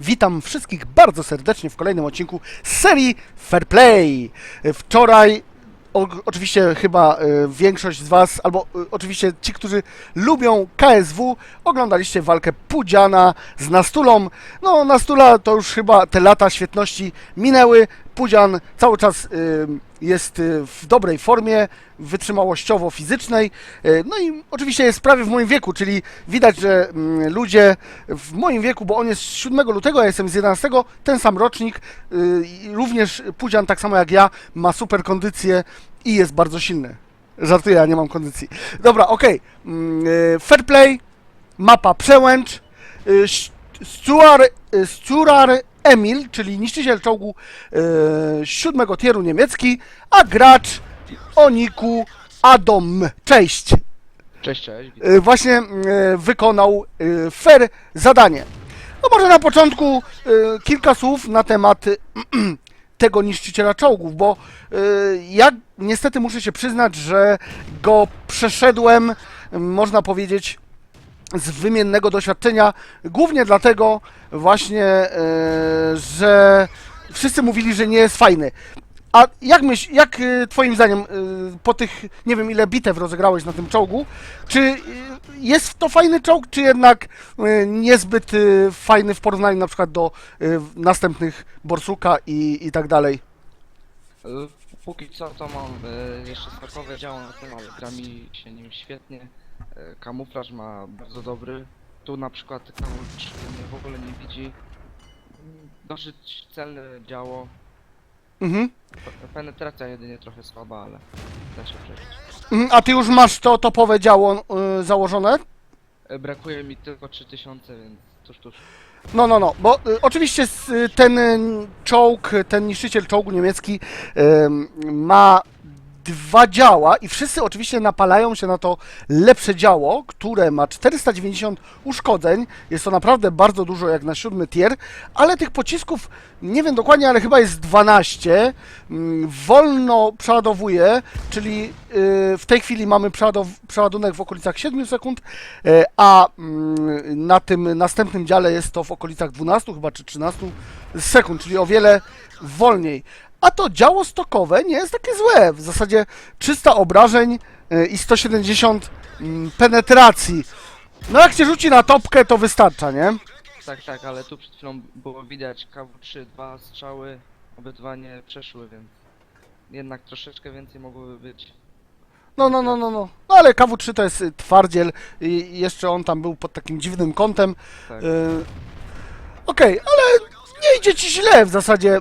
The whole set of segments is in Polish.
Witam wszystkich bardzo serdecznie w kolejnym odcinku serii Fair Play. Wczoraj, o, oczywiście chyba e, większość z Was, albo e, oczywiście ci, którzy lubią KSW, oglądaliście walkę Pudziana z Nastulą. No, Nastula to już chyba te lata świetności minęły. Pudzian cały czas e, jest e, w dobrej formie, wytrzymałościowo-fizycznej. E, No i oczywiście jest prawie w moim wieku, czyli widać, że mm, ludzie w moim wieku, bo on jest z 7 lutego, ja jestem z 11, ten sam rocznik, y, również Pudzian, tak samo jak ja, ma super kondycję i jest bardzo silny. Żartuję, ja nie mam kondycji. Dobra, okej. Mm, y, Fair play, mapa przełęcz, y, Stuar, y, Sturar Emil, czyli niszczyciel czołgu y, siódmego tieru niemiecki, a gracz Oniku Adom. Cześć! Cześć, cześć. y, właśnie y, wykonał y, fair zadanie. No może na początku kilka słów na temat tego niszczyciela czołgów, bo y, ja niestety muszę się przyznać, że go przeszedłem, można powiedzieć, z wymiennego doświadczenia, głównie dlatego właśnie, y, że wszyscy mówili, że nie jest fajny. A jak myśl, jak y, twoim zdaniem y, po tych, nie wiem ile bitew rozegrałeś na tym czołgu, czy jest to fajny czołg, czy jednak niezbyt fajny w porównaniu na przykład do następnych Borsuka i, i tak dalej? Póki co to mam jeszcze smakowe działo na tym, ale gra mi się nim świetnie. Y, Kamuflaż ma bardzo dobry. Tu na przykład kamuflaż mnie w ogóle nie widzi. Dosyć celne działo. Mhm. Pe- Penetracja jedynie trochę słaba, ale da się przeżyć. Mhm, A ty już masz to topowe działo y, założone? Y, Brakuje mi tylko 3000, więc tuż, tuż. No, no, no, bo y, oczywiście s- y, ten y, czołg, y, ten niszczyciel czołgu niemiecki ym, ma dwa działa i wszyscy oczywiście napalają się na to lepsze działo, które ma 490 uszkodzeń. Jest to naprawdę bardzo dużo jak na siódmy tier, ale tych pocisków nie wiem dokładnie, ale chyba jest 12. Mm, Wolno przeładowuje, czyli y, w tej chwili mamy przeładunek w okolicach 7 sekund, e, a mm, na tym następnym dziale jest to w okolicach 12 chyba czy 13 sekund, czyli o wiele wolniej. A to działo stokowe nie jest takie złe. W zasadzie 300 obrażeń e, i 170 mm, penetracji. No jak się rzuci na topkę, to wystarcza, nie? Tak, tak, ale tu przed chwilą było widać KW3, dwa strzały, obydwa nie przeszły, więc jednak troszeczkę więcej mogłoby być. No, no, no, no, no. No ale KW3 to jest y, twardziel i jeszcze on tam był pod takim dziwnym kątem. Tak. Y, Okej, ale nie idzie ci źle w zasadzie. Y,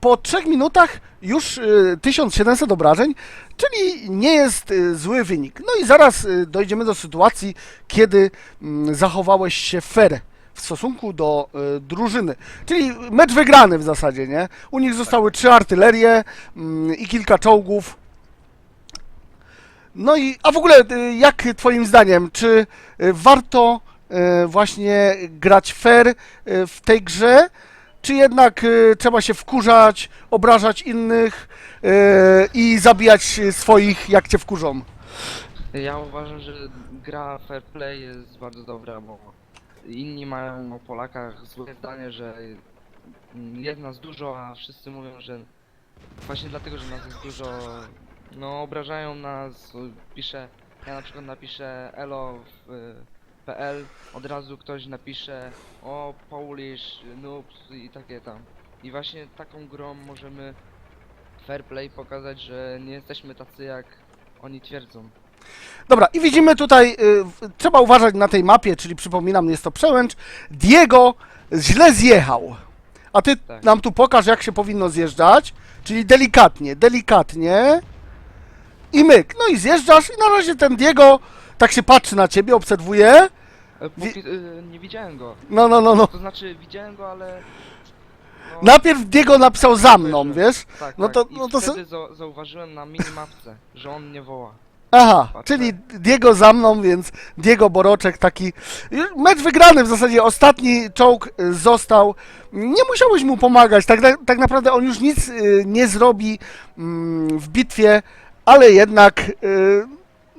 Po 3 minutach już y, 1700 obrażeń, czyli nie jest y, zły wynik. No i zaraz y, dojdziemy do sytuacji, kiedy mm, zachowałeś się fair w stosunku do y, drużyny. Czyli mecz wygrany w zasadzie, nie? U nich zostały trzy artylerie mm, i kilka czołgów. No i, a w ogóle, y, jak twoim zdaniem, czy y, warto y, właśnie grać fair y, w tej grze, czy jednak y, trzeba się wkurzać, obrażać innych y, i zabijać swoich, jak cię wkurzą? Ja uważam, że gra fair play jest bardzo dobra, bo inni mają o Polakach złe zdanie, że jest nas dużo, a wszyscy mówią, że właśnie dlatego, że nas jest dużo, no obrażają nas, pisze, ja na przykład napiszę elo w y, PL, od razu ktoś napisze o Polish, noobs i takie tam. I właśnie taką grą możemy fair play pokazać, że nie jesteśmy tacy jak oni twierdzą. Dobra, i widzimy tutaj, y, trzeba uważać na tej mapie, czyli przypominam, jest to przełęcz. Diego źle zjechał. A ty Tak. nam tu pokaż, jak się powinno zjeżdżać. Czyli delikatnie, delikatnie. I myk. No i zjeżdżasz i na razie ten Diego tak się patrzy na ciebie, obserwuje. E, Póki, y, nie widziałem go. No, no, no, no. To znaczy widziałem go, ale. No, Najpierw Diego napisał za mną, wiesz? tak, no tak. to- I no to wtedy za zauważyłem na minimapce, że on nie woła. Aha, czyli Diego za mną, więc Diego Boroczek taki. Mecz wygrany w zasadzie. Ostatni czołg y, został. Nie musiałeś mu pomagać. Tak, na- tak naprawdę on już nic y, nie zrobi mm, w bitwie, ale jednak y,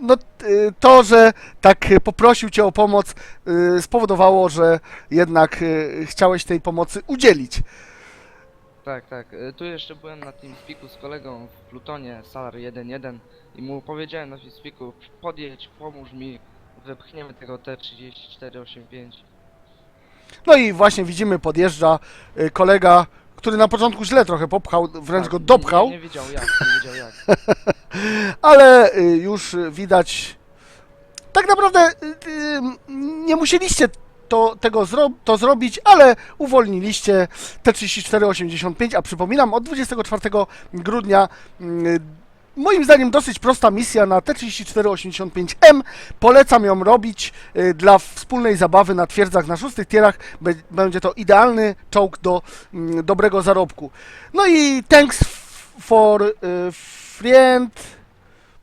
no, y, to, że tak y, poprosił Cię o pomoc, y, spowodowało, że jednak chciałeś tej pomocy udzielić. Tak, tak. Tu jeszcze byłem na TeamSpeaku z kolegą w Plutonie, Salar 1.1 i mu powiedziałem na TeamSpeaku, podjedź, pomóż mi, wypchniemy tego T3485. No i właśnie widzimy, podjeżdża kolega, który na początku źle trochę popchał, wręcz Tak, go dopchał, Nie, nie wiedział jak, nie wiedział jak. ale y, już widać. Tak naprawdę y, y, nie musieliście to, tego zro, to zrobić, ale uwolniliście T3485, a przypominam, od 24 grudnia Moim zdaniem dosyć prosta misja na T3485M. Polecam ją robić y, dla wspólnej zabawy na twierdzach na szóstych tierach. Będzie to idealny czołg do mm, dobrego zarobku. No i thanks for y, friend,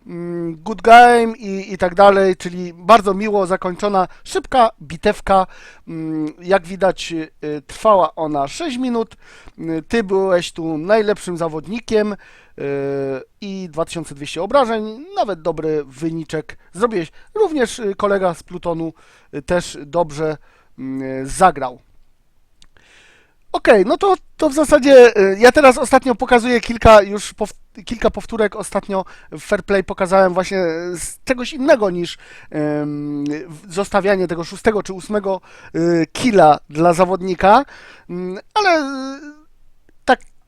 mm, good game i, i tak dalej, czyli bardzo miło zakończona, szybka bitewka. Mm, Jak widać, y, trwała ona 6 minut. Ty byłeś tu najlepszym zawodnikiem i 2200 obrażeń, nawet dobry wyniczek zrobiłeś. Również y, kolega z Plutonu y, też dobrze mm, zagrał. Okej, no to, to w zasadzie y, ja teraz ostatnio pokazuję kilka już pow, kilka powtórek ostatnio w Fair Play pokazałem właśnie z czegoś innego niż w- zostawianie tego szóstego czy ósmego y, killa dla zawodnika, Ym, ale y,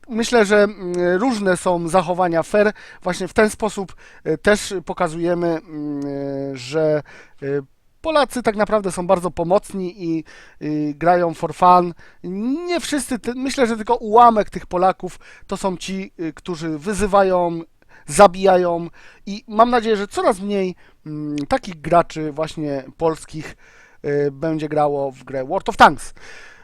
myślę, że mm, różne są zachowania fair. Właśnie w ten sposób y, też pokazujemy, mm, y, że y, Polacy tak naprawdę są bardzo pomocni i grają for fun. Nie wszyscy, myślę, że tylko ułamek tych Polaków to są ci, którzy wyzywają, zabijają i mam nadzieję, że coraz mniej mm, takich graczy właśnie polskich y, będzie grało w grę World of Tanks.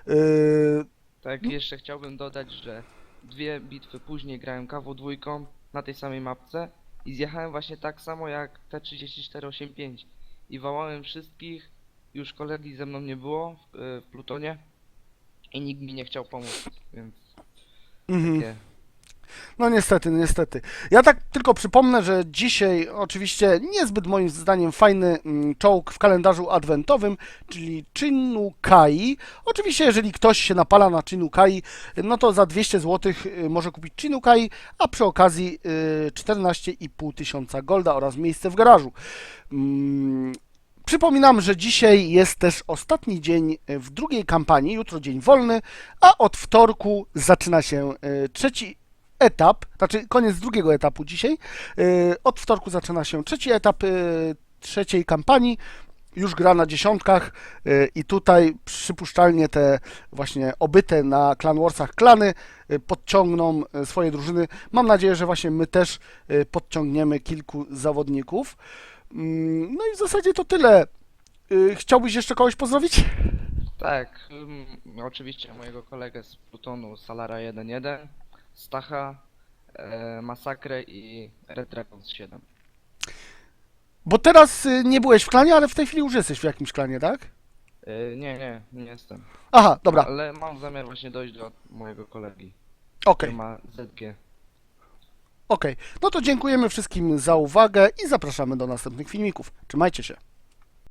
Y, Tak, jeszcze chciałbym dodać, że dwie bitwy później grałem KW2 na tej samej mapce i zjechałem właśnie tak samo jak T3485 i wołałem wszystkich, już kolegi ze mną nie było w, y, w Plutonie i nikt mi nie chciał pomóc, więc mhm. No niestety, niestety. Ja tak tylko przypomnę, że dzisiaj oczywiście niezbyt moim zdaniem fajny mm, czołg w kalendarzu adwentowym, czyli Chinukai. Oczywiście jeżeli ktoś się napala na Chinukai, no to za 200 zł może kupić Chinukai, a przy okazji y, 14,5 tysiąca golda oraz miejsce w garażu. Mm, Przypominam, że dzisiaj jest też ostatni dzień y, w drugiej kampanii, jutro dzień wolny, a od wtorku zaczyna się y, trzeci etap, znaczy koniec drugiego etapu dzisiaj. Y, Od wtorku zaczyna się trzeci etap y, trzeciej kampanii. Już gra na dziesiątkach y, i tutaj przypuszczalnie te właśnie obyte na Clan Warsach klany podciągną swoje drużyny. Mam nadzieję, że właśnie my też podciągniemy kilku zawodników. Mm, No i w zasadzie to tyle. Chciałbyś jeszcze kogoś pozdrowić? Tak, ym, oczywiście mojego kolegę z Plutonu Salara 1.1, Stacha, e, Masakrę i Red Dragons 7. Bo teraz y, nie byłeś w klanie, ale w tej chwili już jesteś w jakimś klanie, tak? E, nie, nie, nie jestem. Aha, dobra, Ale mam zamiar właśnie dojść do mojego kolegi, który ma ZG. Okej, no to dziękujemy wszystkim za uwagę i zapraszamy do następnych filmików. Trzymajcie się.